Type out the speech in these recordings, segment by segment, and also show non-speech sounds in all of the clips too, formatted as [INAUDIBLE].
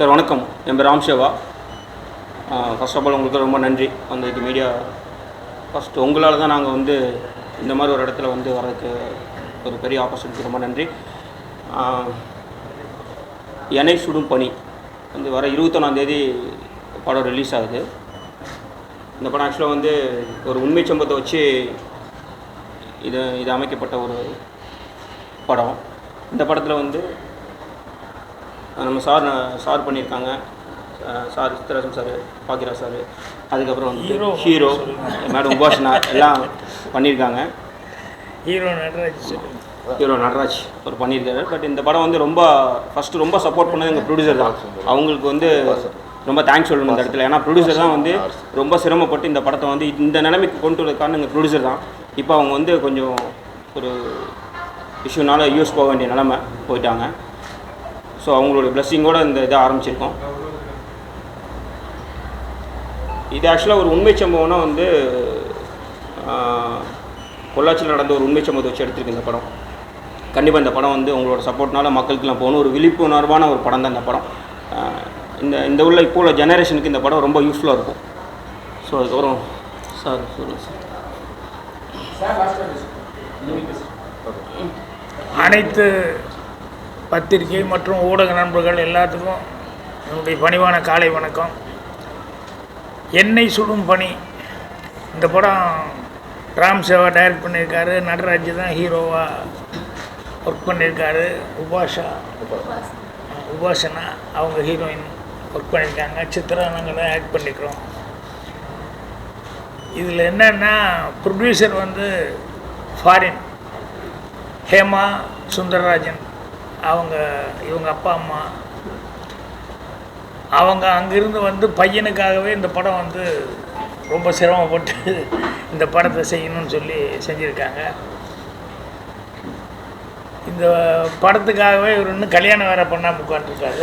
Sir வணக்கம். என் பேர் ராம்சேவா first of all உங்களுக்கு ரொம்ப நன்றி. வந்ததுக்கு மீடியா ஃபஸ்ட்டு உங்களால் தான் நாங்கள் வந்து இந்த மாதிரி ஒரு இடத்துல வந்து வரதுக்கு ஒரு பெரிய ஆப்பர்ச்சுனிட்டி ரொம்ப நன்றி. எனை சுடும் பனி வந்து வர இருபத்தொன்னாந்தேதி படம் ரிலீஸ் ஆகுது. இந்த படம் ஆக்சுவலாக வந்து ஒரு உண்மை சம்பத்தை வச்சு இது இது அமைக்கப்பட்ட ஒரு படம். இந்த படத்தில் வந்து நம்ம சார் சார் பண்ணியிருக்காங்க. Sir Chittarajan sir Bhagyaraj sir அதுக்கப்புறம் வந்து Hero. ஹீரோ மேடம் உபாசனா எல்லாம் பண்ணியிருக்காங்க. ஹீரோ நடராஜ் ஹீரோ நடராஜ் அவர் பண்ணியிருக்காரு. பட் இந்த படம் வந்து ரொம்ப ஃபஸ்ட்டு ரொம்ப சப்போர்ட் பண்ணது எங்கள் ப்ரொடியூசர் தான். அவங்களுக்கு வந்து ரொம்ப தேங்க்ஸ் சொல்லணும் இந்த இடத்துல. ஏன்னா ப்ரொடியூசர் தான் வந்து ரொம்ப சிரமப்பட்டு இந்த படத்தை வந்து இந்த நிலைமைக்கு கொண்டு வரது காரணம் எங்கள் ப்ரொடியூசர் தான். இப்போ அவங்க வந்து கொஞ்சம் ஒரு இஷ்யூனால யூஎஸ் போக வேண்டிய நிலமை போயிட்டாங்க. ஸோ அவங்களோட பிளஸ்ஸிங்கோட இந்த இதை ஆரம்பிச்சிருக்கோம். இது ஆக்சுவலாக ஒரு உண்மை சம்பவம்னா வந்து பொள்ளாச்சியில் நடந்த ஒரு உண்மை சம்பவத்தை வச்சு எடுத்திருக்கு இந்த படம். கண்டிப்பாக இந்த படம் வந்து உங்களோட சப்போர்ட்னால மக்களுக்கெல்லாம் போகணும். ஒரு விழிப்புணர்வான ஒரு படம் தான் இந்த படம். இந்த இந்த உள்ள இப்போ உள்ள ஜெனரேஷனுக்கு இந்த படம் ரொம்ப யூஸ்ஃபுல்லாக இருக்கும். ஸோ அதுக்கப்புறம் சார் சொல்லுங்கள் சார். அனைத்து பத்திரிகை மற்றும் ஊடக நண்பர்கள் எல்லாத்துக்கும் என்னுடைய பணிவான காலை வணக்கம். எண்ணெய் சுடும் பணி. இந்த படம் ராம் சேவா டைரக்ட் பண்ணியிருக்காரு. நடராஜ் தான் ஹீரோவாக ஒர்க் பண்ணியிருக்காரு. உபாஷா. உபாசனா அவங்க ஹீரோயின் ஒர்க் பண்ணியிருக்காங்க. சித்ரா நாங்கள் தான் ஆக்ட் பண்ணிக்கிறோம். இதில் என்னன்னா ப்ரொடியூசர் வந்து ஃபாரின் ஹேமா சுந்தரராஜன். அவங்க இவங்க அப்பா அம்மா. அவங்க அங்கிருந்து வந்து பையனுக்காகவே இந்த படம் வந்து ரொம்ப சிரமப்பட்டு இந்த படத்தை செய்யணும்னு சொல்லி செஞ்சுருக்காங்க. இந்த படத்துக்காகவே இவர் இன்னும் கல்யாணம் வேறு பண்ணாமல் உட்காந்துருக்காரு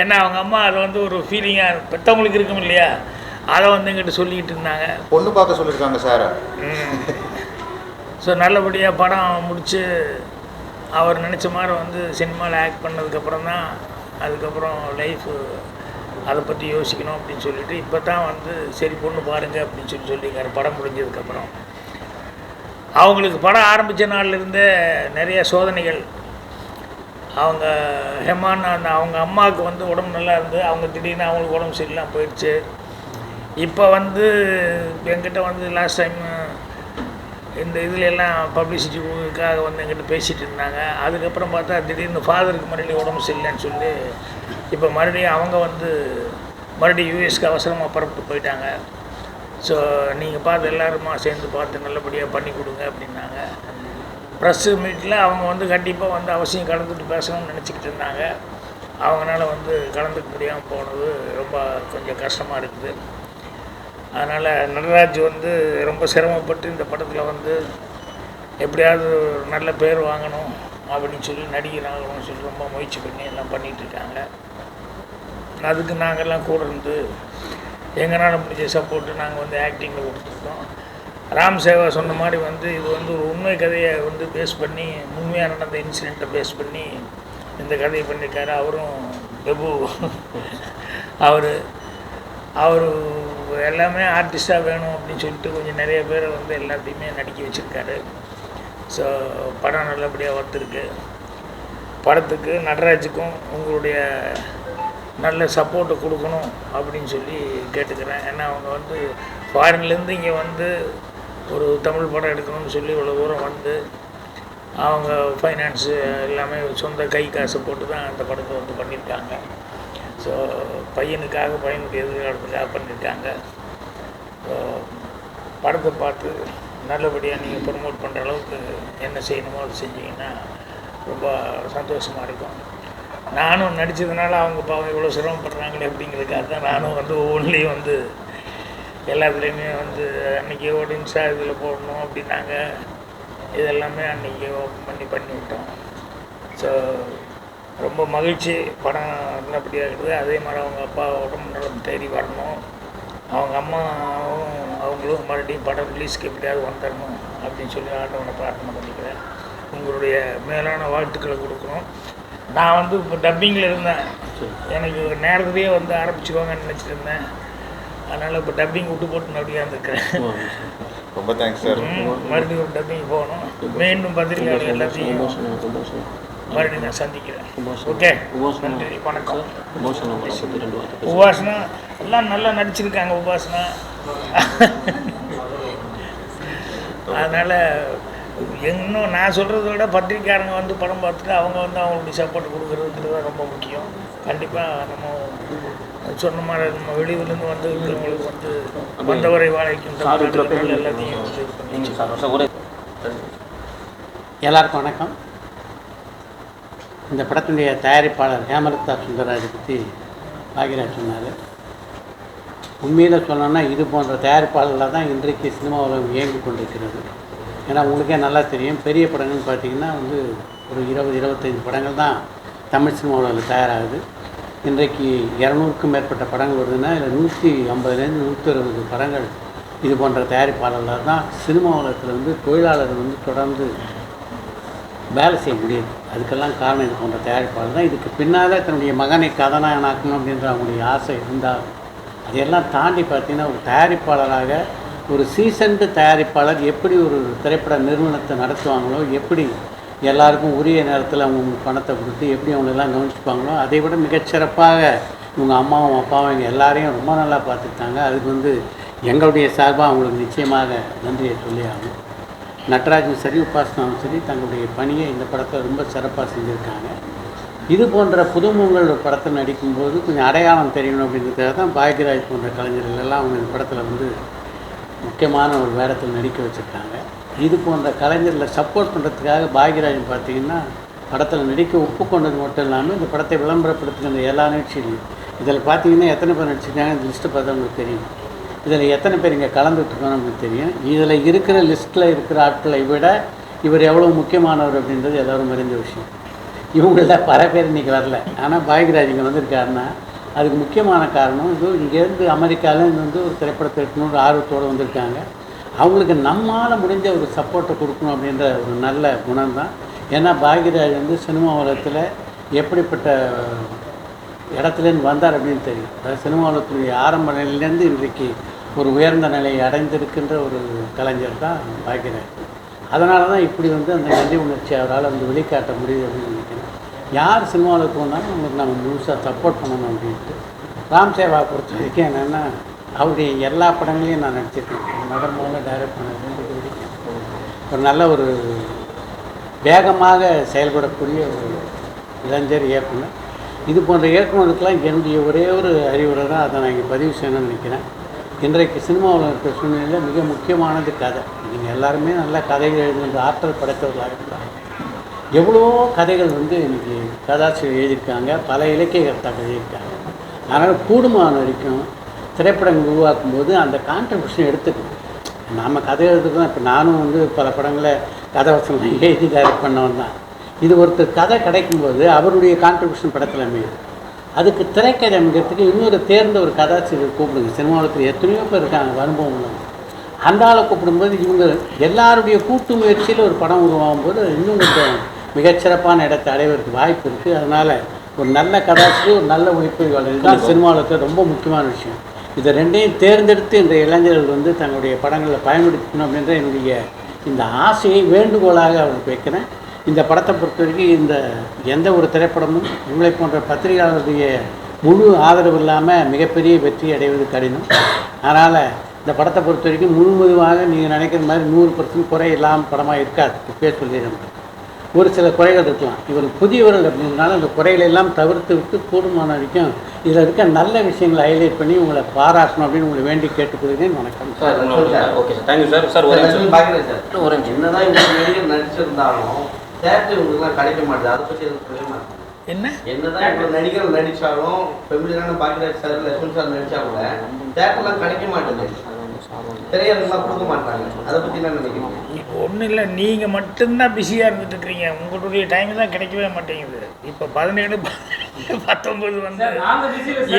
ஏன்னா அவங்க அம்மா அதை வந்து ஒரு ஃபீலிங்காக பெற்றவங்களுக்கு இருக்கும் இல்லையா? அதை வந்து எங்கிட்ட சொல்லிக்கிட்டு இருந்தாங்க. பொண்ணு பார்க்க சொல்லியிருக்காங்க சார். ஸோ நல்லபடியாக படம் முடித்து அவர் நினச்ச மாதிரி வந்து சினிமாவில் ஆக்ட் பண்ணதுக்கப்புறம் தான் அதுக்கப்புறம் லைஃபு அதை பற்றி யோசிக்கணும் அப்படின்னு சொல்லிட்டு இப்போ தான் வந்து சரி பொண்ணு பாருங்க அப்படின்னு சொல்லி சொல்லியிருக்காரு. படம் முடிஞ்சதுக்கப்புறம். அவங்களுக்கு படம் ஆரம்பித்த நாள்லேருந்தே நிறைய சோதனைகள். அவங்க ஹெமான் அவங்க அம்மாவுக்கு வந்து உடம்பு நல்லா இருந்து அவங்க திடீர்னு அவங்களுக்கு உடம்பு சரியில்லாம போயிடுச்சு. இப்போ வந்து என்கிட்ட வந்து லாஸ்ட் டைம் இந்த இதில் எல்லாம் பப்ளிசிட்டிக்காக வந்து எங்கிட்ட பேசிகிட்டு இருந்தாங்க. அதுக்கப்புறம் பார்த்தா திடீர்னு ஃபாதருக்கு மறுபடியும் உடம்பு சரியில்லைன்னு சொல்லி இப்போ மறுபடியும் அவங்க வந்து மறுபடியும் யூஎஸ்க்கு அவசரமாக புறப்பட்டு போயிட்டாங்க. ஸோ நீங்கள் பார்த்து எல்லாருமா சேர்ந்து பார்த்து நல்லபடியாக பண்ணி கொடுங்க அப்படின்னாங்க. ப்ரெஸ்ஸு மீட்டில் அவங்க வந்து கண்டிப்பாக வந்து அவசியம் கலந்துட்டு பேசணும்னு நினச்சிக்கிட்டு இருந்தாங்க. அவங்களால வந்து கலந்துக்க முடியாமல் போனது ரொம்ப கொஞ்சம் கஷ்டமாக இருக்குது. அதனால் நடராஜ் வந்து ரொம்ப சிரமப்பட்டு இந்த படத்தில் வந்து எப்படியாவது ஒரு நல்ல பேர் வாங்கணும் அப்படின்னு சொல்லி நடிகர் ஆகணும்னு சொல்லி ரொம்ப முயற்சி பண்ணி எல்லாம் பண்ணிகிட்ருக்காங்க அதுக்கு நாங்கள்லாம் கூட இருந்து எங்களால் முடிஞ்ச சப்போர்ட்டு நாங்கள் வந்து ஆக்டிங்கில் கொடுத்துருக்கோம். ராம் சேவா சொன்ன மாதிரி வந்து இது வந்து ஒரு உண்மை கதையை வந்து பேஸ் பண்ணி உண்மையாக நடந்த இன்சிடெண்ட்டை பேஸ் பண்ணி இந்த கதையை பண்ணியிருக்காரு அவரும் பிரபு. அவர் அவர் எல்லாமே ஆர்டிஸ்டாக வேணும் அப்படின்னு சொல்லிட்டு கொஞ்சம் நிறைய பேரை வந்து எல்லாத்தையுமே நடிக்க வச்சுருக்காரு. ஸோ படம் நல்லபடியாக வந்திருக்கு. படத்துக்கு நடராஜுக்கும் உங்களுடைய நல்ல சப்போர்ட்டை கொடுக்கணும் அப்படின்னு சொல்லி கேட்டுக்கிறேன். ஏன்னா அவங்க வந்து ஃபாரின்லேருந்து இங்கே வந்து ஒரு தமிழ் படம் எடுக்கணும்னு சொல்லி இவ்வளோ தூரம் வந்து அவங்க ஃபைனான்ஸு எல்லாமே சொந்த கை காசு போட்டு தான் அந்த படத்தை வந்து பண்ணியிருக்காங்க. ஸோ பையனுக்காக பையனுடைய எதிர்காலத்துக்காக பண்ணியிருக்காங்க ஸோ படத்தை பார்த்து நல்லபடியாக நீங்கள் ப்ரொமோட் பண்ணுற அளவுக்கு என்ன செய்யணுமோ அதை செஞ்சீங்கன்னா ரொம்ப சந்தோஷமாக இருக்கும். நானும் நடித்ததுனால அவங்க பாவம் இவ்வளோ சிரமப்படுறாங்களே அப்படிங்கிறதுக்காக தான் நானும் வந்து ஒவ்வொன்றிலையும் வந்து எல்லாத்துலேயுமே வந்து அன்றைக்கி ஓடின்ஸாக இதில் போடணும் அப்படின்னாங்க. இதெல்லாமே அன்றைக்கி ஓப்பன் பண்ணி பண்ணிவிட்டோம் ஸோ ரொம்ப மகிழ்ச்சி. படம் நல்லபடியாக இருக்குது. அதே மாதிரி அவங்க அப்பா உடம்பு நலம் தேடி வரணும். அவங்க அம்மாவும் அவங்களும் மறுபடியும் படம் ரிலீஸ்க்கு எப்படியாவது வந்துடணும் அப்படின்னு சொல்லி ஆண்டவனை பிரார்த்தனை பண்ணிக்கிறேன். உங்களுடைய மேலான வாழ்த்துக்களை கொடுக்கணும். நான் வந்து இப்போ டப்பிங்கில் இருந்தேன். எனக்கு நேரத்துலேயே வந்து ஆரம்பிச்சுக்கோங்கன்னு நினச்சிட்டு இருந்தேன். அதனால் இப்போ டப்பிங் விட்டு போட்டு அப்படியே இருந்துக்கிறேன் ரொம்ப தேங்க்ஸ் சார் மறுபடியும் டப்பிங் போகணும். மீண்டும் பத்திரிகையாளர் எல்லாத்தையும் மறுபடியும் நான் சந்திக்கிறேன். ஓகே? நன்றி வணக்கம். உபாசனா எல்லாம் நல்லா நடிச்சிருக்காங்க உபாசனா அதனால் இன்னும் நான் சொல்கிறத விட பத்திரிக்காரங்க வந்து படம் பார்த்துட்டு அவங்க வந்து அவங்களுடைய சப்போர்ட் கொடுக்குறதுன்றது தான் ரொம்ப முக்கியம். கண்டிப்பாக நம்ம சொன்ன மாதிரி நம்ம வெளியூர்லேருந்து வந்து இருக்கிறவங்களுக்கு வந்து வந்தவரை நாடுகள் எல்லாத்தையும் எல்லாருக்கும் வணக்கம். இந்த படத்தினுடைய தயாரிப்பாளர் ஹேமலதா சுந்தரராஜை பற்றி பாகிராஜ் சொன்னார். உண்மையில் சொல்லணும்னா இது போன்ற தயாரிப்பாளரில் தான் இன்றைக்கு சினிமா உலகம் இயங்கி கொண்டிருக்கிறது. ஏன்னா உங்களுக்கே நல்லா தெரியும் பெரிய படங்கள்னு பார்த்தீங்கன்னா வந்து ஒரு இருபது இருபத்தைந்து படங்கள் தான் தமிழ் சினிமா உலகில் தயாராகுது. இன்றைக்கு இரநூறுக்கும் மேற்பட்ட படங்கள் வருதுன்னா இதில் நூற்றி ஐம்பதுலேருந்து நூற்றி அறுபது படங்கள் இது போன்ற தயாரிப்பாளர்களாக தான் சினிமா உலகத்தில் வந்து தொழிலாளர்கள் வந்து தொடர்ந்து வேலை செய்ய முடியுது அதுக்கெல்லாம் காரணம் இது போன்ற தயாரிப்பாளர் தான். இதுக்கு பின்னால் தன்னுடைய மகனை கதாநாயகனாக்கணும் அப்படின்ற அவங்களுடைய ஆசை இருந்தால் அதையெல்லாம் தாண்டி பார்த்தீங்கன்னா ஒரு தயாரிப்பாளராக ஒரு சீசன்டு தயாரிப்பாளர் எப்படி ஒரு திரைப்பட நிறுவனத்தை நடத்துவாங்களோ எப்படி எல்லாருக்கும் உரிய நேரத்தில் அவங்க பணத்தை கொடுத்து எப்படி அவங்களெல்லாம் கவனிச்சுப்பாங்களோ அதை விட மிகச்சிறப்பாக இவங்க அம்மாவும் அப்பாவும் இவங்க எல்லாரையும் ரொம்ப நல்லா பார்த்துக்கிட்டாங்க. அதுக்கு வந்து எங்களுடைய சார்பாக அவங்களுக்கு நிச்சயமாக நன்றியை சொல்லி ஆகணும். நட்ராஜும் சரி உபாசனாவும் சரி தங்களுடைய பணியை இந்த படத்தை ரொம்ப சிறப்பாக செஞ்சுருக்காங்க. இது போன்ற புதுமுகங்கள் ஒரு படத்தில் நடிக்கும்போது கொஞ்சம் அடையாளம் தெரியணும் அப்படின்றதுக்காக தான் பாக்யராஜ் போன்ற கலைஞர்கள் எல்லாம் அவங்க இந்த படத்தில் வந்து முக்கியமான ஒரு வேடத்தில் நடிக்க வச்சுருக்காங்க. இது போன்ற கலைஞர்களை சப்போர்ட் பண்ணுறதுக்காக பாக்யராஜன் பார்த்தீங்கன்னா படத்தில் நடிக்க ஒப்புக்கொண்டது மட்டும் இல்லாமல் இந்த படத்தை விளம்பரப்படுத்துகிற எல்லா நிகழ்ச்சியிலையும் இதில் பார்த்தீங்கன்னா எத்தனை பேர் நடிச்சிருக்காங்க இந்த லிஸ்ட்டு பார்த்தா உங்களுக்கு தெரியும். இதில் எத்தனை பேர் இங்கே கலந்துட்டுருக்கோம் நமக்கு தெரியும். இதில் இருக்கிற லிஸ்ட்டில் இருக்கிற ஆட்களை விட இவர் எவ்வளோ முக்கியமானவர் அப்படின்றது எல்லோரும் அறிஞ்ச விஷயம். இவங்களில் பல பேர் இன்றைக்கி வரல. ஆனால் பாகிராஜ் இங்கே வந்திருக்காருன்னா அதுக்கு முக்கியமான காரணம் இது இங்கேருந்து அமெரிக்காவிலேருந்து வந்து ஒரு திரைப்படத்தை எடுக்கணுன்ற ஆர்வத்தோடு வந்திருக்காங்க. அவங்களுக்கு நம்மால் முடிஞ்ச ஒரு சப்போர்ட்டை கொடுக்கணும் அப்படின்ற ஒரு நல்ல குணம் தான் ஏன்னா பாகிராஜ் வந்து சினிமா உலகத்தில் எப்படிப்பட்ட இடத்துலேருந்து வந்தார் அப்படின்னு தெரியும். அதாவது சினிமா உலகத்துடைய ஆரம்ப நிலையிலேருந்து இன்றைக்கு ஒரு உயர்ந்த நிலையை அடைந்திருக்கின்ற ஒரு கலைஞர் தான் பாக்யராஜ் அதனால தான் இப்படி வந்து அந்த நன்றி உணர்ச்சி அவரால் வந்து வெளிக்காட்ட முடியுது அப்படின்னு நினைக்கிறேன். யார் சினிமாவில் போனாலும் அவங்களுக்கு நம்ம முழுசாக சப்போர்ட் பண்ணணும் அப்படின்ட்டு ராம் சேவா பொறுத்த வரைக்கும் என்னென்னா அவருடைய எல்லா படங்களையும் நான் நடிச்சிருக்கேன். முதல் முதல்ல டைரக்ட் பண்ணது இது ஒரு நல்ல ஒரு வேகமாக செயல்படக்கூடிய ஒரு இளைஞர் இயக்குனர். இது போன்ற இயக்குனருக்கெல்லாம் என்னுடைய ஒரே ஒரு அறிவுரை தான். அதை நான் இங்கே பதிவு செய்யணும்னு நினைக்கிறேன். இன்றைக்கு சினிமாவில் இருக்கிற சூழ்நிலையில் மிக முக்கியமானது கதை. நீங்கள் எல்லாருமே நல்ல கதைகள் எழுதுகின்ற ஆற்றல் படைத்தவர்களாக இருக்கிறாங்க எவ்வளோ கதைகள் வந்து இன்றைக்கி கதாசிரியர் எழுதியிருக்காங்க பல இலக்கிய கர்த்தாக்கள் எழுதியிருக்காங்க. அதனால் கூடுமான வரைக்கும் திரைப்படங்கள் உருவாக்கும் போது அந்த கான்ட்ரிபியூஷன் எடுத்துக்கணும். நாம் கதை எழுதுறோம் இப்போ நானும் வந்து பல படங்களை கதை வசனம் [LAUGHS] எழுதி டைரக்ட் பண்ணவன் தான். இது ஒருத்தர் கதை கிடைக்கும்போது அவருடைய கான்ட்ரிபியூஷன் படத்தில் அமையுது. அதுக்கு திரைக்கதை அமைக்கிறதுக்கு இன்னொரு தேர்ந்த ஒரு கதாசிரியர் கூப்பிடுங்க சினிமாவில் எத்தனையோ பேர் இருக்காங்க அனுபவம் உள்ளவங்க அந்த ஆளை கூப்பிடும்போது இவங்க எல்லாருடைய கூட்டு முயற்சியில் ஒரு படம் உருவாகும் போது இன்னும் கொஞ்சம் மிகச்சிறப்பான இடத்தை அடைவதற்கு வாய்ப்பு இருக்குது அதனால் ஒரு நல்ல கதாசிரியர் ஒரு நல்ல ஒளிப்பதிவாளர் இதுதான் சினிமாவில் ரொம்ப முக்கியமான விஷயம். இதை ரெண்டையும் தேர்ந்தெடுத்து இந்த இளைஞர்கள் வந்து தங்களுடைய படங்களில் பயன்படுத்தணும் அப்படின்ற என்னுடைய இந்த ஆசையை வேண்டுகோளாக அவருக்கு வைக்கிறேன். இந்த படத்தை பொறுத்த வரைக்கும் இந்த எந்த ஒரு திரைப்படமும் உங்களை போன்ற பத்திரிகையாளருடைய முழு ஆதரவு இல்லாமல் மிகப்பெரிய வெற்றி அடைவது கடினம். அதனால் இந்த படத்தை பொறுத்த வரைக்கும் முழுவதுமாக நீங்கள் நினைக்கிற மாதிரி நூறு பர்சன்ட் குறை இல்லாமல் படமாக இருக்காது. இப்பே சொல்லிடுறேன். ஒரு சில குறைகள் இருக்கலாம். இவர் புதியவர்கள் அப்படின்றனால அந்த குறைகளை எல்லாம் தவிர்த்து விட்டு கூடுமான வரைக்கும் இதில் இருக்க நல்ல விஷயங்களை ஹைலைட் பண்ணி உங்களை பாராட்டணும் அப்படின்னு உங்களை வேண்டி கேட்டுக்கொள்கிறேன். வணக்கம். Sir okay sir. Thank you sir sir ஒரே நிமிஷம். ஒரு நிமிஷம். என்னதான் நடிச்சிருந்தாலும் தேட்டர் இவங்களுக்குலாம் கிடைக்க மாட்டேது. அதை என்ன? என்னதான் இவ்வளவு நடிகர் நடிச்சாலும் பெமிலியான பாக்கியராஜ் சார் கூட தேட்டர்லாம் கிடைக்க மாட்டேது. கொடுக்க மாட்டாங்க. அதை இப்போ ஒன்றும் இல்லை. நீங்கள் மட்டும்தான் பிஸியாக இருந்துட்டு இருக்கிறீங்க உங்களுடைய டைம் தான் கிடைக்கவே மாட்டேங்குது. இப்போ பதினேழு பத்தொம்பது வந்து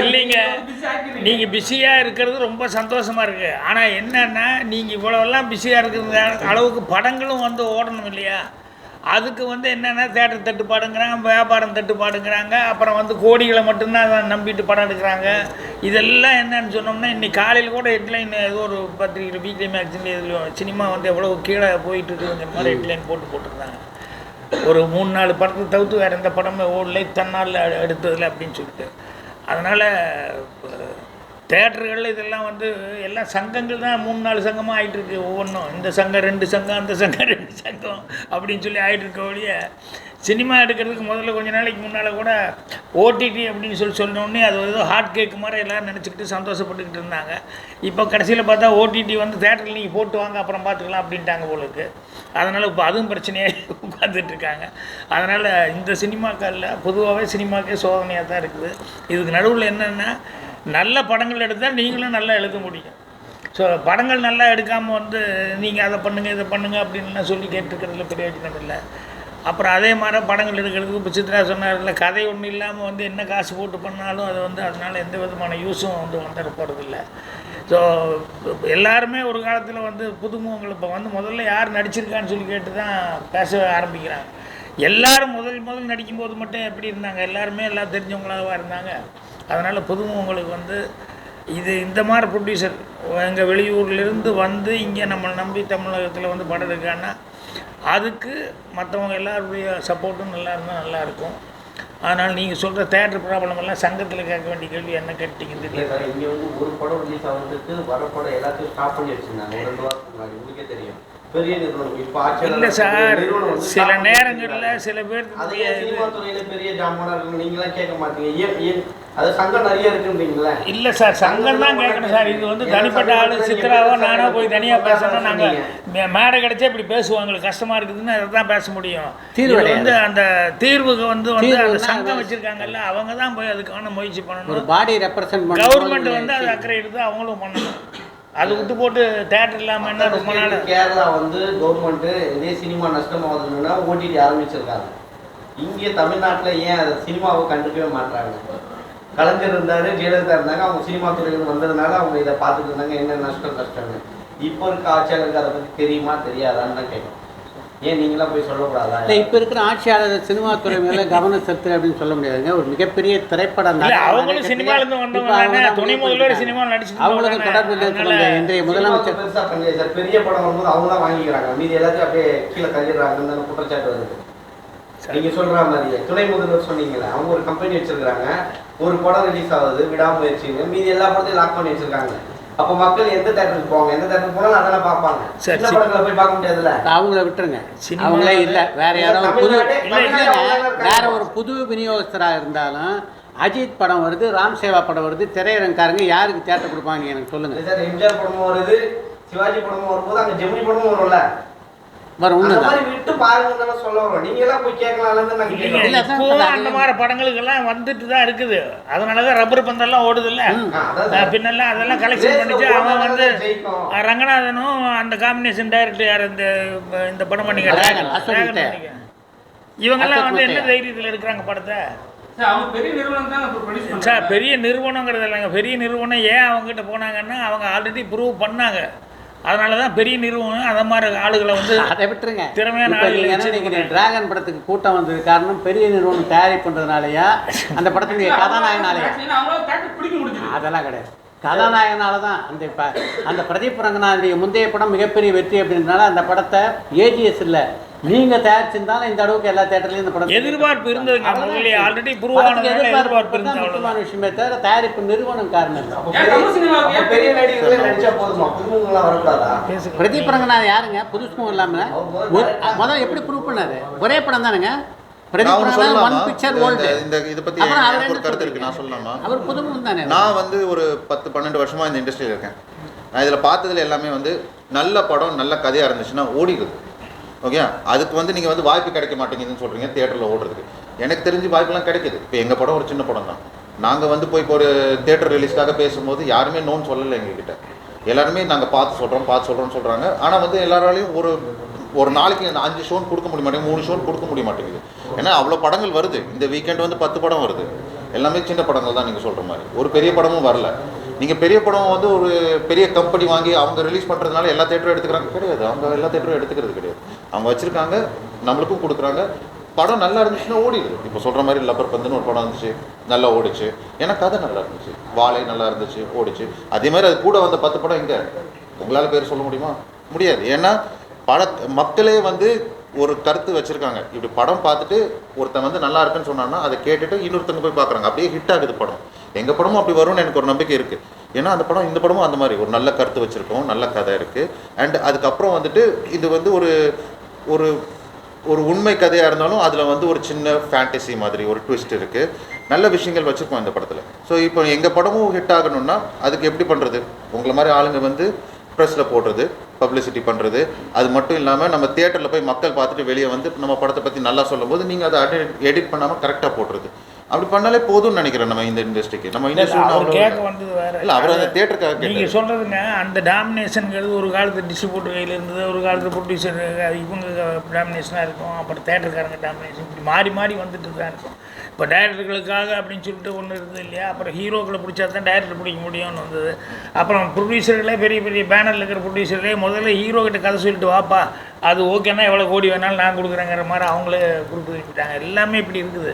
இல்லைங்க. நீங்கள் பிஸியாக இருக்கிறது ரொம்ப சந்தோஷமாக இருக்குது ஆனால் என்னன்னா நீங்கள் இவ்வளோலாம் பிஸியாக இருக்கிறது அளவுக்கு படங்களும் வந்து ஓடணும் இல்லையா? அதுக்கு வந்து என்னென்னா தேட்டர் தட்டுப்பாடுங்கிறாங்க வியாபாரம் தட்டுப்பாடுங்கிறாங்க அப்புறம் வந்து கோடிகளை மட்டும்தான் அதை நம்பிட்டு படம் எடுக்கிறாங்க. இதெல்லாம் என்னன்னு சொன்னோம்னா இன்னைக்கு காலையில் கூட ஹெட்லைன் ஏதோ ஒரு பத்திரிக்கை வீக்லி மேக்சின் இதுலையும் சினிமா வந்து எவ்வளோ கீழே போயிட்டு இருக்குங்கிற மாதிரி ஹெட்லைன் போட்டு போட்டிருந்தாங்க. ஒரு மூணு நாலு படத்தை தவிர்த்து வேறு எந்த படமே ஓடலை தன்னால் எடுத்ததில்லை அப்படின்னு சொல்லிட்டு. அதனால் தேட்டர்கள் இதெல்லாம் வந்து எல்லாம் சங்கங்கள் தான் மூணு நாலு சங்கமாக ஆகிட்டுருக்கு ஒவ்வொன்றும் இந்த சங்கம் ரெண்டு சங்கம் அந்த சங்கம் ரெண்டு சங்கம் அப்படின்னு சொல்லி ஆகிட்டுருக்க ஒழிய சினிமா எடுக்கிறதுக்கு முதல்ல கொஞ்ச நாளைக்கு முன்னால் கூட ஓடிடி அப்படின்னு சொல்லி சொன்னோடனே அது ஏதோ ஹாட் கேக் மாதிரி எல்லோரும் நினச்சிக்கிட்டு சந்தோஷப்பட்டுக்கிட்டு இருந்தாங்க. இப்போ கடைசியில் பார்த்தா ஓடிடி வந்து தேட்டரில் நீங்கள் போட்டு வாங்க அப்புறம் பார்த்துக்கலாம் அப்படின்ட்டாங்க போலுக்கு அதனால் இப்போ அதுவும் பிரச்சனையாக பார்த்துட்ருக்காங்க அதனால் இந்த சினிமாக்களில் பொதுவாகவே சினிமாக்கே சோதனையாக தான் இருக்குது. இதுக்கு நடுவில் என்னென்னா நல்ல படங்கள் எடுத்தால் நீங்களும் நல்லா எழுத முடியும். ஸோ படங்கள் நல்லா எடுக்காமல் வந்து நீங்கள் அதை பண்ணுங்கள் இதை பண்ணுங்கள் அப்படின்லாம் சொல்லி கேட்டுருக்கிறதுல பிரயோஜனம் இல்லை. அப்புறம் அதே மாதிரி படங்கள் எடுக்கிறதுக்கு இப்போ சித்ரா சொன்னார்ல கதை ஒன்றும் இல்லாமல் வந்து என்ன காசு போட்டு பண்ணாலும் அது வந்து அதனால் எந்த விதமான யூஸும் வந்து வந்துட போகிறதில்ல ஸோ எல்லாருமே ஒரு காலத்தில் வந்து புதுமுகங்கள் இப்போ வந்து முதல்ல யார் நடிச்சிருக்கான்னு சொல்லி கேட்டு தான் பேச ஆரம்பிக்கிறாங்க. எல்லாரும் முதல் முதல் நடிக்கும்போது மட்டும் எப்படி இருந்தாங்க? எல்லாருமே எல்லாம் தெரிஞ்சவங்களாக இருந்தாங்க? அதனால் புதுமுகங்களுக்கு வந்து இது இந்த மாதிரி ப்ரொடியூசர் எங்கள் வெளியூர்லேருந்து வந்து இங்கே நம்மளை நம்பி தமிழகத்தில் வந்து படம் எடுக்கான்னா அதுக்கு மற்றவங்க எல்லாருடைய சப்போர்ட்டும் நல்லா இருந்தால் நல்லாயிருக்கும் அதனால் நீங்கள் சொல்கிற தேட்டர் ப்ராப்ளம் எல்லாம் சங்கத்தில் கேட்க வேண்டிய கேள்வி என்ன கேட்டீங்கன்னு இல்லை தெரியல. இங்கே வந்து ஒரு படம் ரிலீஸ் ஆகிறதுக்கு வர படம் எல்லாத்தையும் ஸ்டாப் பண்ணி வச்சிருந்தாங்க. ரெண்டு வாரத்துக்கு முன்னாடி. உங்களுக்கே தெரியும். இல்லை சார் சில நேரங்களில். சில அதே பேர் சினிமா துறையில பெரிய ஜாமானா இருக்கு நீங்களாம் கேட்க மாட்டீங்க. அது சங்கம் நிறைய இருக்குன்றீங்களே? இல்லை சார் சங்கம் தான் கேட்கணும் சார். இது வந்து தனிப்பட்ட ஆள் சித்ராவோ நானோ போய் தனியாக பேசணும் நாங்கள் மேடை கிடைச்சா இப்படி பேசுவோம். எங்களுக்கு கஷ்டமாக இருக்குதுன்னு அதை தான் பேச முடியும். தீர்வு வந்து அந்த தீர்வுக்கு வந்து வந்து அந்த சங்கம் வச்சிருக்காங்கல்ல அவங்க தான் போய் அதுக்கான முயற்சி ஒரு பண்ணணும் பாடி ரெப்ரசன்ட் கவர்மெண்ட் வந்து அது அக்கறை எடுத்து அவங்களும் பண்ணணும். அது விட்டு போட்டு தேட்டர் இல்லாமல் என்ன ரொம்ப நாள்? கேரளா வந்து கவர்மெண்ட் இதே சினிமா நஷ்டமாகுதுன்னா ஓடிடி ஆரம்பிச்சிருக்காங்க. இங்கே தமிழ்நாட்டுல ஏன் அதை சினிமாவை கண்டுக்கவே மாட்டாங்க கலைஞர் இருந்தாரு ஜெயலலிதா இருந்தாங்க அவங்க சினிமா துறையில வந்ததுனால அவங்க இதை பார்த்துட்டு இருந்தாங்க. என்ன நஷ்டம் கஷ்டம்னு. இப்போ இருக்க ஆட்சியாளருக்கு அதை பத்தி தெரியுமா தெரியாதான்னு தான் கேட்கும். ஏன் நீங்களாம் போய் சொல்லக்கூடாதா? இல்லை இப்போ இருக்கிற ஆட்சியாளர் சினிமா துறை மேலே கவனம் செலுத்து அப்படின்னு சொல்ல முடியாதுங்க. ஒரு மிகப்பெரிய திரைப்பட இல்ல நடிகர் அவங்களும் நடிகர் சினிமால இருந்து இப்ப வந்தவங்க துணை முதல்வர். சினிமாவில் நடிச்சுட்டு அவங்களுக்கு தொடர்பு இன்றைய முதலமைச்சர் பெருசா பண்ணல சார். பெரிய படம் வரும்போது அவங்க தான் வாங்கிக்கிறாங்க. மீதி எல்லாத்தையும் அப்படியே கீழே தள்ளிடுறாங்கன்னு குற்றச்சாட்டு வருது. நீங்க சொல்ற மாதிரி துணை முதல்வர் சொன்னீங்களே அவங்க ஒரு கம்பெனி வச்சிருக்காங்க ஒரு படம் ரிலீஸ் ஆகுது விடாமுயற்சின்னு மீதி எல்லா படத்தையும் லாக் பண்ணி வச்சிருக்காங்க. அப்ப மக்கள் எந்த தேட்டருக்கு போவாங்க? எந்த தேட்டருக்கு போனாலும் அதெல்லாம் பார்ப்பாங்க. சரி, சின்ன. படங்களை போய் பார்க்க முடியாதுல்ல? அவங்கள விட்டுருங்க. அவங்களே இல்லை. வேற யாரோ ஒரு புது வேற. ஒரு புது விநியோகஸ்தராக இருந்தாலும் அஜித் படம் வருது ராம் சேவா படம் வருது திரையரங்காரங்க யாருக்கு தேட்டர் கொடுப்பாங்க நீங்க எனக்கு சொல்லுங்க. எம்ஜிஆர் படமும் வருது சிவாஜி படமும் வரும்போது அங்க ஜெமினி படமும் வரும்ல? அந்த மாதிரி விட்டு சொல்ல வரோம் நீங்க எல்லாம் போய் அந்த படங்களுக்கெல்லாம் வந்துட்டு தான் இருக்குது. அதனால தான் ரப்பர் பந்தெல்லாம் ஓடுது இல்ல. பின்னெல்லாம் அதெல்லாம் கலெக்ஷன் பண்ணிச்சு அவன் வந்து ரங்கநாதனும் அந்த காம்பினேஷன் டைரக்டர் யார் இந்த இந்த படம். பண்ணிக்க. இவங்கெல்லாம் வந்து என்ன. தைரியத்தில் எடுக்கிறாங்க படத்தை? சார், பெரிய நிறுவனங்கிறது இல்லைங்க. பெரிய நிறுவனம் ஏன் அவங்ககிட்ட போனாங்கன்னா அவங்க ஆல்ரெடி ப்ரூவ் பண்ணாங்க. அதனால தான் பெரிய நிறுவனம் அந்த மாதிரி ஆளுகளை வந்து [LAUGHS] அதை விட்டுருங்க. திறமையான ஆளுகளை நீங்க என்ன வச்சு நினைக்கிறீங்க? டிராகன் படத்துக்கு கூட்டம் வந்தது காரணம் பெரிய நிறுவனம் தயாரிப்புன்றதுனாலயா? அந்த படத்துடைய கதாநாயகனாலயா? [LAUGHS] அதெல்லாம் கிடையாது. கதாநாயகனால தான் அந்த ப அந்த பிரதீப் ரங்கநாதனுடைய முந்தைய படம் மிகப்பெரிய வெற்றி அப்படின்றனால அந்த படத்தை ஏஜிஎஸ் இல்லை. நீங்கள் தயாரிச்சிருந்தாலும் இந்த அளவுக்கு எல்லா தேட்டர்லையும் இந்த படம் எதிர்பார்ப்பு முதல்ல ஆல்ரெடி ப்ரூவ் படத்துக்கு ஆனதுனால எதிர்பார்ப்பு இருந்தது முக்கியமான விஷயமே தவிர தயாரிப்பு நிறுவனம் காரணம் பெரிய- நடிகர்களே நடிச்சா போதுமா? புதுமுகங்களாம் வரக்கூடாதா? பேசுங்க பிரதீப் ரங்கநாதன் யாருங்க? புதுசுமும் இல்லாமல் ஒரு முதல்ல எப்படி ப்ரூவ் பண்ணாரு? ஒரே படம் தானுங்க? நான் அவர்? நான் புதுமுகம் தானே? நான் வந்து ஒரு பத்து பன்னெண்டு வருஷமா இந்த இண்டஸ்ட்ரியில் இருக்கேன். நான் இதில் பார்த்ததுல எல்லாமே வந்து நல்ல படம் நல்ல கதையாக இருந்துச்சுன்னா ஓடிடுது. ஓகே அதுக்கு வந்து நீங்கள் வந்து வாய்ப்பு கிடைக்க மாட்டேங்குதுன்னு சொல்கிறீங்க தியேட்டரில் ஓடுறதுக்கு. எனக்கு தெரிஞ்சு வாய்ப்பெல்லாம் கிடைக்குது. இப்போ எங்கள் படம் ஒரு சின்ன படம் தான். நாங்கள் வந்து போய் இப்போ ஒரு தேட்டர் ரிலீஸ்க்காக பேசும்போது யாருமே நோன்னு சொல்லலை எங்ககிட்ட. எல்லாருமே நாங்கள் பார்த்து சொல்கிறோம் பார்த்து சொல்கிறோம்னு சொல்கிறாங்க ஆனால் வந்து எல்லாராலையும் ஒரு ஒரு நாளைக்கு அஞ்சு ஷோன் கொடுக்க முடிய மாட்டேங்குது மூணு ஷோன் கொடுக்க முடிய மாட்டேங்குது. ஏன்னா அவ்வளோ படங்கள் வருது. இந்த வீக்கெண்ட் வந்து பத்து படம் வருது. எல்லாமே சின்ன படங்கள் தான் நீங்கள் சொல்கிற மாதிரி. ஒரு பெரிய படமும் வரல. நீங்கள் பெரிய படம் வந்து ஒரு பெரிய கம்பெனி வாங்கி அவங்க ரிலீஸ் பண்ணுறதுனால எல்லா தேட்டரும் எடுத்துக்கிறாங்க. கிடையாது. அவங்க எல்லா தேட்டரும் எடுத்துக்கிறது கிடையாது. அவங்க வச்சுருக்காங்க நம்மளுக்கும் கொடுக்குறாங்க. படம் நல்லா இருந்துச்சுன்னா ஓடிடுது. இப்போ சொல்கிற மாதிரி லப்பர் பந்துன்னு ஒரு படம் இருந்துச்சு நல்லா ஓடிச்சு. ஏன்னா கதை நல்லா இருந்துச்சு. வாழை நல்லா இருந்துச்சு ஓடிச்சு. அதே மாதிரி அது கூட வந்த பத்து படம் எங்கே? உங்களால் பேர் சொல்ல முடியுமா? முடியாது. ஏன்னா பட மக்களே வந்து ஒரு கருத்து வச்சுருக்காங்க. இப்படி படம் பார்த்துட்டு ஒருத்தன் வந்து நல்லா இருக்குன்னு சொன்னான்னா அதை கேட்டுட்டு இன்னொருத்தங்க போய் பார்க்குறாங்க. அப்படியே ஹிட் ஆகுது படம். எங்கள் படமும் அப்படி வரும்னு எனக்கு ஒரு நம்பிக்கை இருக்குது ஏன்னா அந்த படம் இந்த படமும் அந்த மாதிரி. ஒரு நல்ல கருத்து வச்சுருக்கோம் நல்ல கதை இருக்குது அண்ட் அதுக்கப்புறம் வந்துட்டு இது வந்து ஒரு ஒரு ஒரு உண்மை கதையாக இருந்தாலும் அதில் வந்து ஒரு சின்ன ஃபேண்டசி மாதிரி ஒரு ட்விஸ்ட் இருக்குது நல்ல விஷயங்கள் வச்சுருக்கோம் இந்த படத்தில். ஸோ இப்போ எங்கள் படமும் ஹிட் ஆகணும்னா அதுக்கு எப்படி பண்ணுறது உங்களை மாதிரி ஆளுங்க வந்து ப்ரெஸ்ஸில் போடுறது. பப்ளிசிட்டி பண்ணுறது அது மட்டும் இல்லாமல் நம்ம தியேட்டரில் போய் மக்கள் பார்த்துட்டு வெளியே வந்து நம்ம படத்தை பற்றி நல்லா சொல்லும்போது நீங்கள் அதை எடிட் பண்ணாமல் கரெக்டாக போடுறது அப்படி பண்ணாலே போதும்னு நினைக்கிறேன் நம்ம இந்த இண்டஸ்ட்ரிக்கு நம்ம இண்டஸ்ட்ரி கேட்க வந்தது வேற. இல்லை அவர் அந்த தியேட்டருக்காக நீங்கள் சொல்கிறதுங்க அந்த டாமினேஷனுங்கிறது ஒரு காலத்து டிஸ்ட்ரிபியூட்டர் கையில் இருந்தது ஒரு காலத்து ப்ரொடியூசர் இவங்க டாமினேஷனாக இருக்கும் அப்புறம் தேட்டருக்காரங்க டாமினேஷன் இப்படி மாறி மாறி வந்துட்டு தான் இருக்கும். இப்போ டைரக்டர்களுக்காக அப்படின்னு சொல்லிட்டு ஒன்று இருந்தது இல்லையா? அப்புறம் ஹீரோக்களை பிடிச்சா தான் டைரக்டர் பிடிக்க முடியும்னு வந்தது. அப்புறம் ப்ரொடியூசர்களே பெரிய பெரிய பேனரில் இருக்கிற ப்ரொடியூசர்களே முதல்ல ஹீரோ கிட்ட கதை சொல்லிட்டு வாப்பா அது ஓகேன்னா எவ்வளோ கோடி வேணாலும் நான் கொடுக்குறேங்கிற மாதிரி அவங்களே கொடுத்து வச்சுட்டாங்க எல்லாமே இப்படி இருக்குது.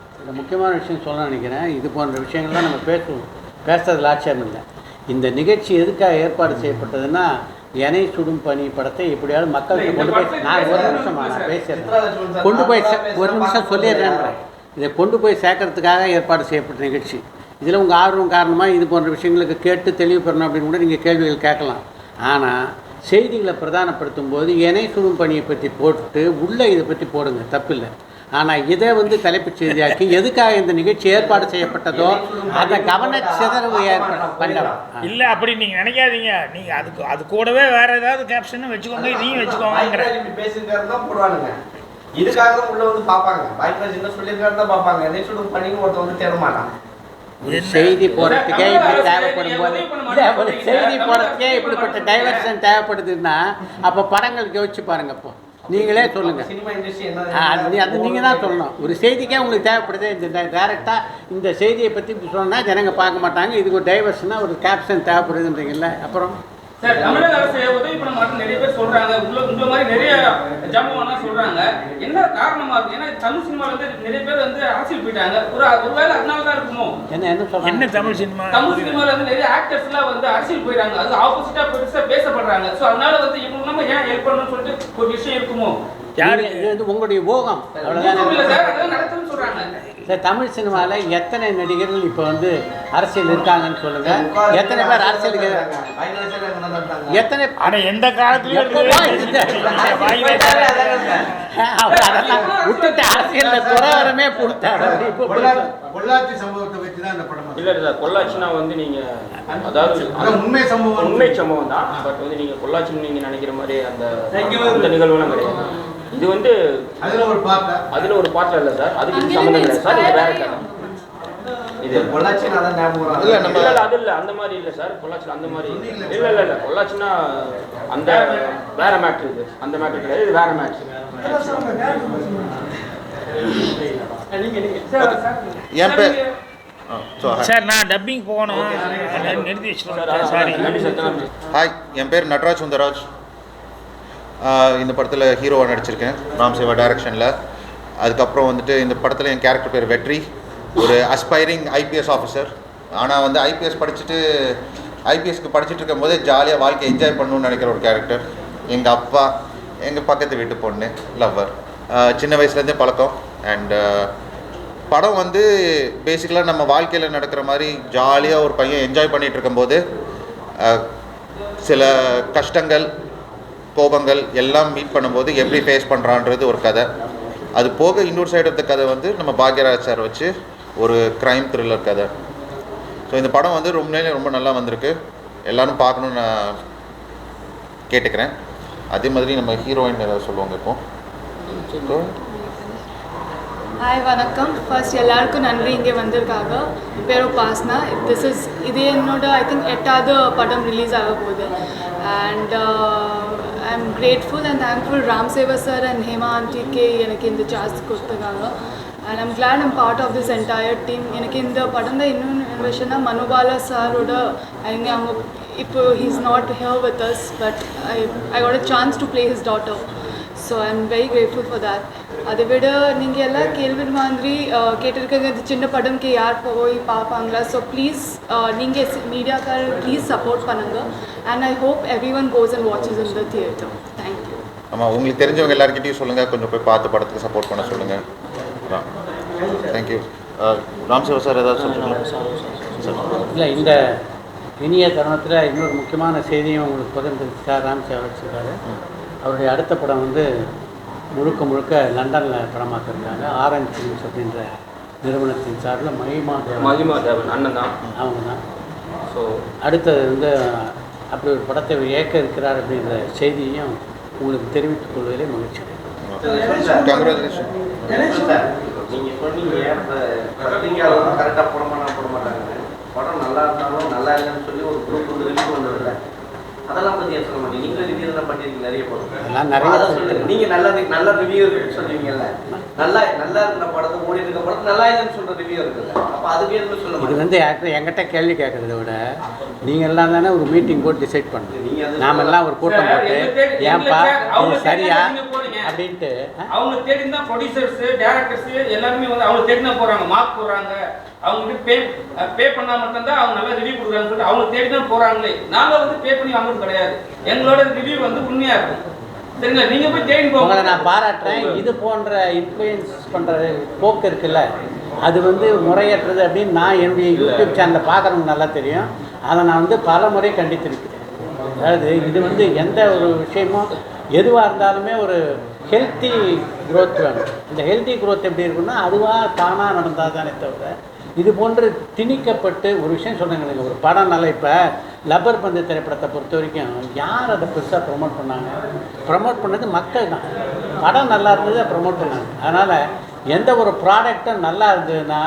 இந்த முக்கியமான விஷயம் சொல்ல நினைக்கிறேன். இது போன்ற விஷயங்கள்லாம் நம்ம பேசுவோம். பேசுறதுல ஆட்சேபம் இல்லை. இந்த நிகழ்ச்சி எதுக்காக ஏற்பாடு செய்யப்பட்டதுன்னா எனை சுடும் பனி படத்தை எப்படியாவது மக்கள்கிட்ட கொண்டு போய் நான் ஒரு நிமிஷமா நான் பேசிடுறேன். கொண்டு போய் ஒரு நிமிஷம் சொல்லிடுறேன்றேன் இதை கொண்டு போய் சேர்க்கறதுக்காக ஏற்பாடு செய்யப்பட்ட நிகழ்ச்சி. இதில் உங்கள் ஆர்வம் காரணமாக இது போன்ற விஷயங்களுக்கு கேட்டு தெளிவு பெறணும் அப்படின்னு கூட நீங்கள் கேள்விகள் கேட்கலாம். ஆனால் செய்திகளை பிரதானப்படுத்தும் போது எனை சுடும் பணியை பற்றி போட்டு உள்ளே இதை பற்றி போடுங்க. தப்பில்லை. ஆனால் இதை வந்து தலைப்புச் செய்தியாக்கி எதுக்காக இந்த நிகழ்ச்சி ஏற்பாடு செய்யப்பட்டதோ அந்த கவன சிதறவு ஏற்பட பண்ணலாம். இல்லை அப்படி நீங்கள் நினைக்காதீங்க. நீங்கள் அதுக்கு அது கூடவே வேற ஏதாவது கேப்ஷன் வச்சுக்கோங்க இதையும் இப்படி பேசியிருக்காரு தான் போடுவானுங்க. இதுக்காக தான் உள்ள வந்து பார்ப்பாங்க. பாய்கராஜ் என்ன சொல்லியிருக்காரு தான் பார்ப்பாங்க. எதை சுடும் பண்ணின்னு ஒருத்தன் வந்து தேட மாட்டான். ஒரு செய்தி போடுறதுக்கே இப்படி தேவைப்படும் போது செய்தி போடுறதுக்கே இப்படிப்பட்ட டைவர்ஷன் தேவைப்படுதுன்னா அப்போ படங்களுக்கு யோசிச்சு பாருங்க இப்போ நீங்களே சொல்லுங்கள் சினிமா இண்டஸ்ட்ரி என்ன அது? அது நீங்கள் தான் சொல்லணும். ஒரு செய்திக்கே உங்களுக்கு தேவைப்படுது. இந்த டேரெக்டாக இந்த செய்தியை பற்றி சொன்னால் ஜனங்க பார்க்க மாட்டாங்க. இதுக்கு ஒரு டைவர்ஷனாக ஒரு கேப்ஷன் தேவைப்படுதுன்றீங்கல்ல. அப்புறம்? சார் தமிழக அரசு உதவி பண்ண மாட்டேன்னு நிறைய பேர் சொல்றாங்க. உள்ள உங்களை மாதிரி நிறைய ஜாமான்லாம் சொல்றாங்க. என்ன காரணமா இருக்கு? ஏன்னா தமிழ் சினிமால வந்து நிறைய பேர் வந்து அரசியல் போயிட்டாங்க. ஒரு ஒருவேளை அதனால தான் இருக்குமோ? என்ன என்ன சொல்கிறாங்க என்ன தமிழ் சினிமா தமிழ் சினிமால வந்து நிறைய ஆக்டர்ஸ் எல்லாம் வந்து அரசியல் போயிறாங்க. அது ஆப்போசிட்டா பெருசா பேசப்படுறாங்க. சோ அதனால வந்து இவங்க நம்ம ஏன் ஹெல்ப் பண்ணணும்னு சொல்லிட்டு ஒரு விஷயம் இருக்குமோ? யாரு? இது வந்து உங்களுடைய சார் அதெல்லாம் நடக்குதுன்னு சொல்றாங்க. சார் தமிழ் சினிமாவில் எத்தனை நடிகர்கள் இப்போ வந்து அரசியல் இருக்காங்கன்னு சொல்லுங்கள் எத்தனை பேர் இருந்தாங்க எத்தனை ஆனா எந்த காலத்துலயும் அவர் அதெல்லாம் விட்டுட்டு அரசியலில் துறவரமே கொடுத்தாரு பொள்ளாச்சி சம்பவத்தை வச்சு தான் இந்த படம் இல்லை சார் பொள்ளாச்சினா வந்து நீங்கள் அதாவது உண்மை சம்பவம். உண்மை சம்பவம் தான். பட் வந்து நீங்கள் பொள்ளாச்சின்னு நீங்கள் நினைக்கிற மாதிரி அந்த அந்த நிகழ்வுலாம் கிடையாது. இது வந்து அதுல ஒரு பார்த்தா அதில் ஒரு பாட்டில் இல்லை சார். அதுக்கு இது சம்மந்தம் கிடையாது சார். இது வேற கதை. இது பொள்ளாச்சி நான் தான் ஞாபகம். இல்ல, நம்ம- இல்ல இல்ல அது இல்ல. அந்த மாதிரி இல்ல சார். பொள்ளாச்சியில் அந்த மாதிரி இல்ல இல்ல இல்ல பொள்ளாச்சினா அந்த வேற மேட்ரு இது. அந்த மேட்ரு கிடையாது. இது வேற மேட்ரு என் பேர். சார் நான் டப்பிங் போகணும். நிறுத்தி வச்சுருக்கேன் சாரி ஹாய் என் பேர் நட்ராஜ் சுந்தராஜ். இந்த படத்தில் ஹீரோவாக நடிச்சிருக்கேன். ராம் சேவா டைரக்ஷனில் அதுக்கப்புறம் வந்துட்டு இந்த படத்தில் என் கேரக்டர் பேர் வெற்றி. ஒரு அஸ்பைரிங் ஐபிஎஸ் ஆஃபீஸர் ஆனால் வந்து ஐபிஎஸ் படிச்சுட்டு ஐபிஎஸ்க்கு படிச்சுட்டு இருக்கும்போதே ஜாலியாக வாழ்க்கை என்ஜாய் பண்ணணும்னு நினைக்கிற ஒரு கேரக்டர் எங்கள் அப்பா எங்கள் பக்கத்து வீட்டு பொண்ணு லவ்வர் சின்ன வயசுலேருந்தே பழக்கம். அண்டு படம் வந்து பேசிக்கலாக நம்ம வாழ்க்கையில் நடக்கிற மாதிரி ஜாலியாக ஒரு பையன் என்ஜாய் பண்ணிகிட்டு இருக்கும்போது சில கஷ்டங்கள் கோபங்கள் எல்லாம் மீட் பண்ணும்போது எப்படி ஃபேஸ் பண்ணுறான்றது ஒரு கதை. அது போக இன்னொரு சைடு ஆஃப் கதை வந்து நம்ம பாக்யராஜ் சார் வச்சு ஒரு க்ரைம் த்ரில்லர் கதை. ஸோ இந்த படம் வந்து ரொம்ப நேரம் ரொம்ப நல்லா வந்திருக்கு. எல்லாரும் பார்க்கணுன்னு நான் கேட்டுக்கிறேன். அதே மாதிரி நம்ம ஹீரோயின் ஏதாவது சொல்லுவாங்க இப்போ? ஹாய் வணக்கம். ஃபர்ஸ்ட் எல்லாருக்கும் நன்றி. இங்கே வந்திருக்காங்க. என் பேர் உபாஸ்னா திஸ் இஸ் இது என்னோட ஐ திங்க் எட்டாவது படம் ரிலீஸ் ஆக போகுது. And I am grateful and thankful Ram Seva sir and Hema ஆண்டிக்கு எனக்கு இந்த சான்ஸ் கொடுத்துருக்காங்க. And I'm glad I'm part of this entire team எனக்கு இந்த படம்ல இன்னொன்று விஷயம்னா மனுபாலா சாரோட அவங்க அவங்க இப்போ he's not here with us but I I got a chance to play his daughter so I am very grateful for that அதை விட நீங்கள் எல்லாம் கேள்வி மாதிரி அஹ், கேட்டிருக்கீங்க இது சின்ன படம்க்கு யார் போய் பார்ப்பாங்களா ஸோ ப்ளீஸ் நீங்கள் மீடியாக்கார் ப்ளீஸ் சப்போர்ட் பண்ணுங்கள் and I hope everyone goes and watches in the theatre thank you ஆமாம் உங்களுக்கு தெரிஞ்சவங்க எல்லாருக்கிட்டையும் சொல்லுங்கள் கொஞ்சம் போய் பார்த்து படத்துக்கு சப்போர்ட் பண்ண சொல்லுங்கள் தேங்க்யூ ராம் சிவா சார் ஏதாவது சொல்லுங்கள் சார் இல்லை இந்த இனிய தருணத்தில் இன்னொரு முக்கியமான செய்தியும் உங்களுக்கு பகிர்ந்துருக்கார் ராம் சேவா வச்சிருக்காரு. அவருடைய அடுத்த படம் வந்து முழுக்க முழுக்க லண்டனில் படமாக்கிருக்காங்க ஆரஞ்ச் ஃபிலிம்ஸ் அப்படின்ற நிறுவனத்தின் சார்பில் மகிமா தேவன். மகிமா தேவன் அண்ணன் தான். அவங்க தான் ஸோ அடுத்தது வந்து அப்படி ஒரு படத்தை இயக்க இருக்கிறார் அப்படின்ற செய்தியையும் உங்களுக்கு தெரிவித்துக் கொள்வதிலே மகிழ்ச்சி நீங்கள் சொன்னீங்க கரெக்டாக போட மாட்டாங்க போட மாட்டாங்கன்னு. படம் நல்லா இருந்தாலும் நல்லா இல்லைன்னு சொல்லி ஒரு குரூப் வந்து ரிவ்யூ வந்ததில்ல அதெல்லாம் பற்றி சொல்ல மாட்டீங்க நீங்கள் ரிவ்யூ தான் பண்ணியிருக்கீங்க நிறைய படம் அதெல்லாம் நிறைய சொல்லுங்க நீங்கள் நல்ல நல்ல ரிவ்யூ சொல்லுவீங்கல்ல நல்லா நல்லா இருக்கிற படத்தை ஓடி இருக்க படத்தை நல்லா இல்லைன்னு சொல்கிற ரிவ்யூ இருக்குல்ல. அப்போ அதுக்கு எதுவும் சொல்ல இது வந்து ஆக்சுவலி என்கிட்ட கேள்வி கேட்கறத விட நீங்கள் எல்லாம் தானே ஒரு மீட்டிங் போட்டு டிசைட் நீங்க அது நாம எல்லாம் ஒரு கூட்டம் போட்டு ஏன்பா அவங்க சரியா? நீங்க. அப்படின்ட்டு? அவங்க தேடி தான் ப்ரொடியூசர்ஸ் டேரக்டர்ஸ் எல்லாருமே வந்து அவங்க தேடி தான் போறாங்க. மார்க் போடுறாங்க. அவங்க பே பே பண்ணா மட்டும்தான் அவங்க நல்லா ரிவ்யூ கொடுக்குறாங்கன்னு சொல்லிட்டு அவங்க தேடி தான் போறாங்களே. நாங்க வந்து பே பண்ணி வாங்குறது கிடையாது. எங்களோட ரிவ்யூ வந்து உண்மையா இருக்கும். சரிங்களா? நீங்க போய் தேடி போங்க. நான் பாராட்டுறேன். இது போன்ற இன்ஃப்ளூயன்ஸ் பண்ணுற போக்கு இருக்குல்ல அது வந்து முறையற்றது அப்படின்னு நான் என்னுடைய யூடியூப் சேனலை பார்க்குறவங்க நல்லா தெரியும். அதை நான் வந்து பல முறை கண்டித்திருக்கிறேன். அதாவது இது வந்து எந்த ஒரு விஷயமும் எதுவாக இருந்தாலுமே ஒரு ஹெல்த்தி க்ரோத் வேணும். இந்த ஹெல்த்தி க்ரோத் எப்படி இருக்குன்னா அதுவாக தானாக நடந்தால் தானே தவிர இது போன்று திணிக்கப்பட்டு ஒரு விஷயம் சொன்னாங்க ஒரு படம் நல்லா இப்போ லப்பர் பந்து திரைப்படத்தை பொறுத்த வரைக்கும் யார் அதை பெருசாக ப்ரொமோட் பண்ணாங்க? ப்ரமோட் பண்ணது மக்கள் தான். படம் நல்லா இருந்ததை ப்ரமோட் பண்ணாங்க. அதனால் எந்த ஒரு ப்ராடக்ட்டும் நல்லா இருந்ததுன்னா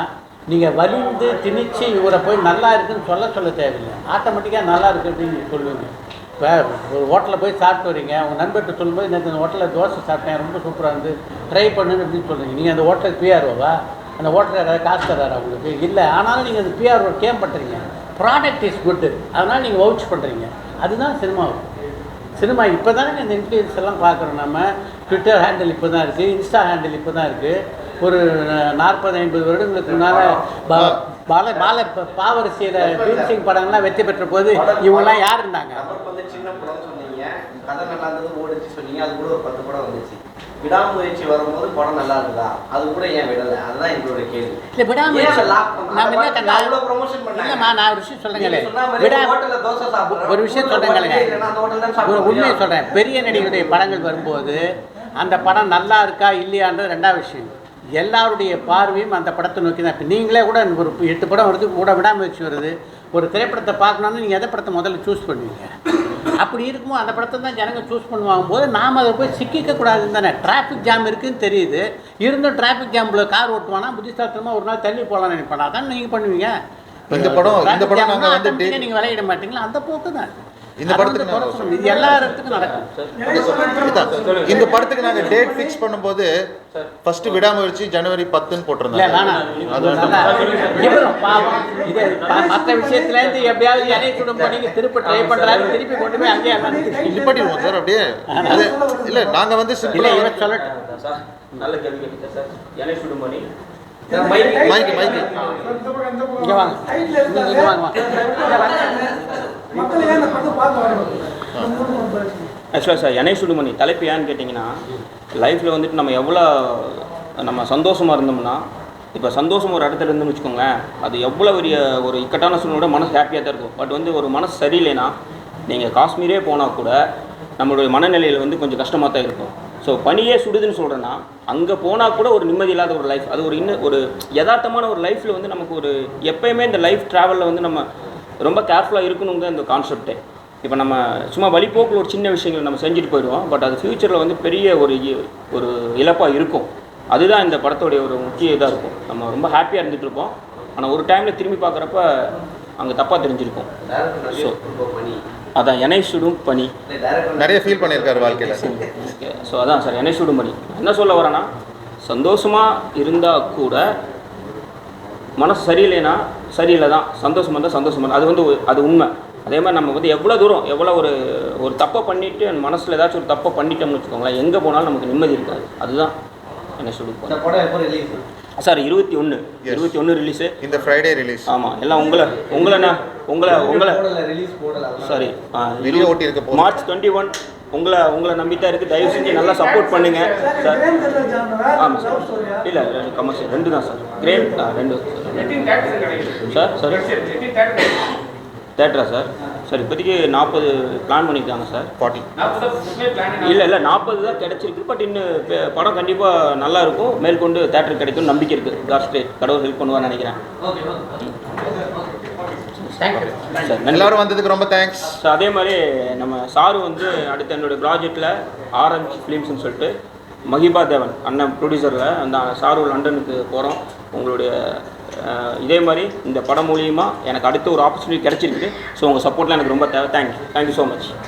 நீங்கள் வலிந்து திணிச்சு இவரை போய் நல்லா இருக்குன்னு சொல்ல சொல்ல தேவையில்லை. ஆட்டோமேட்டிக்காக நல்லா இருக்கு அப்படின்னு சொல்லுவீங்க. இப்போ ஒரு ஹோட்டலில் போய் சாப்பிட்டு வரீங்க உங்கள் நண்பர்கிட்ட சொல்லும்போது நேற்று அந்த ஹோட்டலில் தோசை சாப்பிட்டேன் ரொம்ப சூப்பராக இருந்து ட்ரை பண்ணுன்னு அப்படின்னு சொல்கிறீங்க நீங்கள் அந்த ஹோட்டலுக்கு பிஆர்ஓவா அந்த ஹோட்டலில் ஏதாவது காசு தராரா உங்களுக்கு? இல்லை ஆனாலும் நீங்கள் அந்த பிஆர்ஓ கேம் பண்ணுறீங்க ப்ராடக்ட் இஸ் குட்டு அதனால் நீங்கள் வவுச் பண்ணுறீங்க அதுதான் சினிமா சினிமா இப்போ தானே இந்த இன்ஃப்ளூயன்ஸ் எல்லாம் பார்க்குறோம் நம்ம. ட்விட்டர் ஹேண்டில் இப்போ தான் இருக்குது இன்ஸ்டா ஹேண்டில் இப்போ தான் இருக்குது ஒரு நாற்பது ஐம்பது வருடங்களுக்கு முன்னால் பால பால பாவரசியில் பீம்சிங் படங்கள்லாம் வெற்றி பெற்ற போது இவங்கெல்லாம் யார் இருந்தாங்க? சின்ன படம் சொன்னீங்க. கதை நல்லா இருந்தது ஓடிச்சு சொன்னீங்க. அது கூட ஒரு பத்து படம் வந்துச்சு. விடாமுயற்சி வரும்போது படம் நல்லா இருந்ததா அது கூட ஏன் விடல? அதுதான் எங்களுடைய கேள்வி. இல்லை விடாமுயற்சி நான் நான் ஒரு விஷயம் சொல்லுங்களே நீங்க சொன்ன மாதிரி விடா ஹோட்டல்ல தோசை சாப்பிடுறோம். ஒரு விஷயம் சாப்பிட ஒரு உண்மையை. சொல்கிறேன் பெரிய நடிகருடைய படங்கள் வரும்போது அந்த படம் நல்லா இருக்கா இல்லையான்றது ரெண்டாவது விஷயம். எல்லாருடைய பார்வையும் அந்த படத்தை நோக்கி தான் இப்போ நீங்களே கூட ஒரு எட்டு படம் வருது கூட விடாமுயற்சி வருது. ஒரு திரைப்படத்தை பார்க்கணுன்னு நீங்கள் எந்த படத்தை முதல்ல சூஸ் பண்ணுவீங்க? அப்படி இருக்கும்போது அந்த படத்தை தான் ஜனங்க சூஸ் பண்ணுவாங்க போது நாம் அதை போய் சிக்கிக்க கூடாதுன்னு தானே. டிராஃபிக் ஜாம் இருக்குன்னு தெரியுது. இருந்தும் டிராஃபிக் ஜாம்பில் கார் ஓட்டுவானா புத்திசாலித்தனமாக ஒரு நாள் தள்ளி போகலாம்னு நினைப்பானா? அதான் நீங்கள் பண்ணுவீங்க? இந்த படம் இந்த படம் நாங்கள் விளையிட மாட்டீங்களா? அந்த போக்கு தான் இந்த படத்துக்கு நாங்க- இது எல்லா இடத்துக்கும் நடக்கும். இந்த படத்துக்கு நாங்கள் டேட் ஃபிக்ஸ் பண்ணும்போது ஃபர்ஸ்ட் விடாமுயற்சி ஜனவரி பத்துன்னு இல்ல போட்டிருந்தாங்க மற்ற விஷயத்துல இருந்து எப்படியாவது இணை சுடும் பண்ணி திருப்பி ட்ரை பண்றாரு திருப்பி கொண்டு போய் அங்கேயே நிப்பாட்டிடுவோம் சார் அப்படியே அது இல்லை நாங்கள் வந்து சொல்லட்டும். நல்ல கேள்வி கேட்டீங்க சார். சுடுமணி சார், மைக்கு- மைக்கு இங்க வாங்க. வாங்க. ஆக்சுவலாக சார் என்னை சுடுமணி தலைப்பு ஏன்னு கேட்டிங்கன்னா லைஃப்பில் வந்துட்டு நம்ம எவ்வளோ நம்ம சந்தோஷமாக இருந்தோம்னா இப்போ சந்தோஷம் ஒரு இடத்துல இருந்துன்னு வச்சுக்கோங்களேன் அது எவ்வளோ பெரிய ஒரு இக்கட்டான சூழ்நிலை மனசு ஹாப்பியாக தான் இருக்கும். பட் வந்து ஒரு மனசு சரியில்லைன்னா நீங்கள் காஷ்மீரே போனால் கூட நம்மளுடைய மனநிலையில் வந்து கொஞ்சம் கஷ்டமாக தான் இருக்கும். ஸோ பனியே சுடுதுன்னு சொல்கிறேன்னா அங்கே போனால் கூட ஒரு நிம்மதி இல்லாத ஒரு லைஃப் அது ஒரு இன்னும் ஒரு யதார்த்தமான ஒரு லைஃப்பில் வந்து நமக்கு ஒரு எப்பயுமே இந்த லைஃப் ட்ராவலில் வந்து நம்ம ரொம்ப கேர்ஃபுல்லாக இருக்கணுங்க இந்த கான்செப்டே இப்போ நம்ம சும்மா வழிபோக்கில் ஒரு சின்ன விஷயங்களை நம்ம செஞ்சுட்டு போயிடுவோம். பட் அது ஃப்யூச்சரில் வந்து பெரிய ஒரு ஒரு இழப்பாக இருக்கும். அதுதான் இந்த படத்தோடைய ஒரு முக்கிய இதாக இருக்கும். நம்ம ரொம்ப ஹாப்பியாக இருந்துட்டு இருப்போம். ஆனால் ஒரு டைமில் திரும்பி பார்க்குறப்ப அங்கே தப்பாக தெரிஞ்சிருக்கும். டேரக்டர் பணி அதான் எனை சுடும் டேரக்டர் நிறைய ஃபீல் பண்ணியிருக்காரு வாழ்க்கையில். ஸோ அதான் சார் எனை சுடும் பனி என்ன சொல்ல வரேன்னா சந்தோஷமாக இருந்தால் கூட மனசு சரியில்லைன்னா சரியில்லை தான். சந்தோஷமாக இருந்தால் சந்தோஷமாக. அது வந்து அது உண்மை. அதே மாதிரி நம்ம வந்து எவ்வளோ தூரம் எவ்வளோ ஒரு ஒரு தப்பை பண்ணிவிட்டு மனசில் ஏதாச்சும் ஒரு தப்பை பண்ணிட்டோம்னு வச்சுக்கோங்களேன் எங்கே போனாலும் நமக்கு நிம்மதி இருக்காது. அதுதான் என்ன சொல்லுவோம் படம் எப்போ ரிலீஸ் சார் இருபத்தி ஒன்று இருபத்தி ஒன்று ரிலீஸு இந்த ஃப்ரைடே ரிலீஸ் ஆமாம் எல்லாம் உங்களை உங்களை நான் உங்களை உங்களை சாரி வெளியே ஓட்டி இருக்க. மார்ச் டுவெண்ட்டி ஒன் உங்களை உங்களை நம்பி தான் இருக்குது தயவு செஞ்சு நல்லா சப்போர்ட் பண்ணுங்க. சார் ஆமாம் சார் இல்லை கமர்ஷியல் ரெண்டு தான் சார் கிரேட் ரெண்டு. Sir sir theatre sir sir இப்போதைக்கு நாற்பது பிளான் பண்ணியிருக்காங்க சார் ஃபார்ட்டி இல்லை இல்லை நாற்பது தான் கிடச்சிருக்கு. பட் இன்னும் படம் கண்டிப்பாக நல்லா இருக்கும். மேற்கொண்டு தேட்டர் கிடைக்கும் நம்பிக்கை இருக்குது காட் ஸ்டேட் கடவுள் ஹெல்ப் பண்ணுவான்னு நினைக்கிறேன். எல்லாரும் வந்ததுக்கு ரொம்ப தேங்க்ஸ் அதே மாதிரி நம்ம சாரு வந்து அடுத்து என்னோடய ப்ராஜெக்டில் ஆரஞ்சு ஃபிலிம்ஸ்னு சொல்லிட்டு மஹிபா தேவன் அண்ணன் ப்ரொடியூசரில் அந்த சாரு லண்டனுக்கு போகிறோம் உங்களுடைய இதே மாதிரி இந்த படம் மூலியமாக எனக்கு அடுத்த ஒரு ஆப்பர்ச்சுனிட்டி கிடச்சிருக்கு. ஸோ உங்கள் சப்போர்ட்லாம் எனக்கு ரொம்ப தேவை. Thank you thank you so much